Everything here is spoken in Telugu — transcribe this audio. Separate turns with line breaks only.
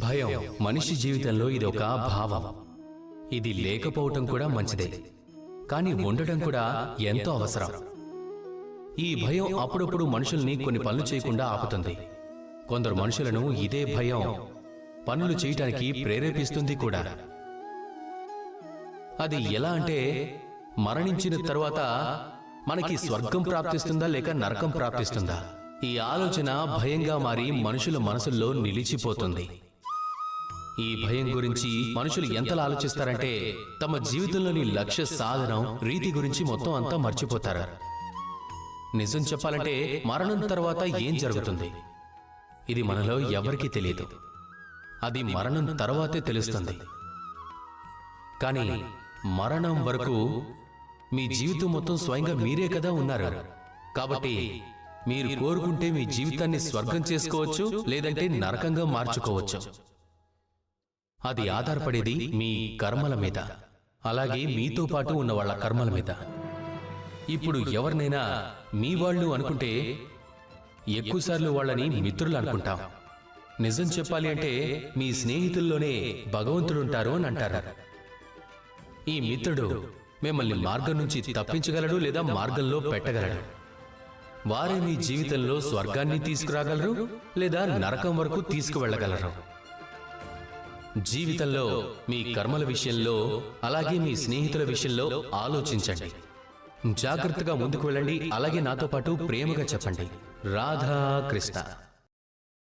భయం. మనిషి జీవితంలో ఇది ఒక భావం. ఇది లేకపోవటం కూడా మంచిదే. కానీ ఉండటం కూడా ఎంతో అవసరం. ఈ భయం అప్పుడప్పుడు మనుషుల్ని కొన్ని పనులు చేయకుండా ఆపుతుంది. కొందరు మనుషులను ఇదే భయం. పనులు చేయటానికి ప్రేరేపిస్తుంది కూడా. అది ఎలా అంటే మరణించిన తరువాత మనకి స్వర్గం ప్రాప్తిస్తుందా లేక నరకం ప్రాప్తిస్తుందా? ఈ ఆలోచన భయంగా మారి మనుషుల మనసుల్లో నిలిచిపోతుంది. ఈ భయం గురించి మనుషులు ఎంతలా ఆలోచిస్తారంటే తమ జీవితంలోని లక్ష్య సాధనం రీతి గురించి మొత్తం అంతా మర్చిపోతారు. నిజం చెప్పాలంటే మరణం తర్వాత ఏం జరుగుతుంది? ఇది మనలో ఎవరికీ తెలియదు. అది మరణం తర్వాతే తెలుస్తుంది. కానీ మరణం వరకు మీ జీవితం మొత్తం స్వయంగా మీరే కదా ఉన్నారు. కాబట్టి మీరు కోరుకుంటే మీ జీవితాన్ని స్వర్గం చేసుకోవచ్చు లేదంటే నరకంగా మార్చుకోవచ్చు. అది ఆధారపడేది మీ కర్మల మీద. అలాగే మీతో పాటు ఉన్న వాళ్ళ కర్మల మీద. ఇప్పుడు ఎవరినైనా మీ వాళ్ళు అనుకుంటే ఎక్కువసార్లు వాళ్ళని మిత్రులు అనుకుంటాం. నిజం చెప్పాలి అంటే మీ స్నేహితుల్లోనే భగవంతుడుంటారు అని అంటారు. ఈ మిత్రుడు మిమ్మల్ని మార్గం నుంచి తప్పించగలడు లేదా మార్గంలో పెట్టగలడు? వారే మీ జీవితంలో స్వర్గాన్ని తీసుకురాగలరు లేదా నరకం వరకు తీసుకువెళ్ళగలరు? జీవితంలో మీ కర్మల విషయంలో అలాగే మీ స్నేహితుల విషయంలో ఆలోచించండి. జాగ్రత్తగా ముందుకు వెళ్ళండి అలాగే నాతో పాటు ప్రేమగా చెప్పండి. రాధా కృష్ణ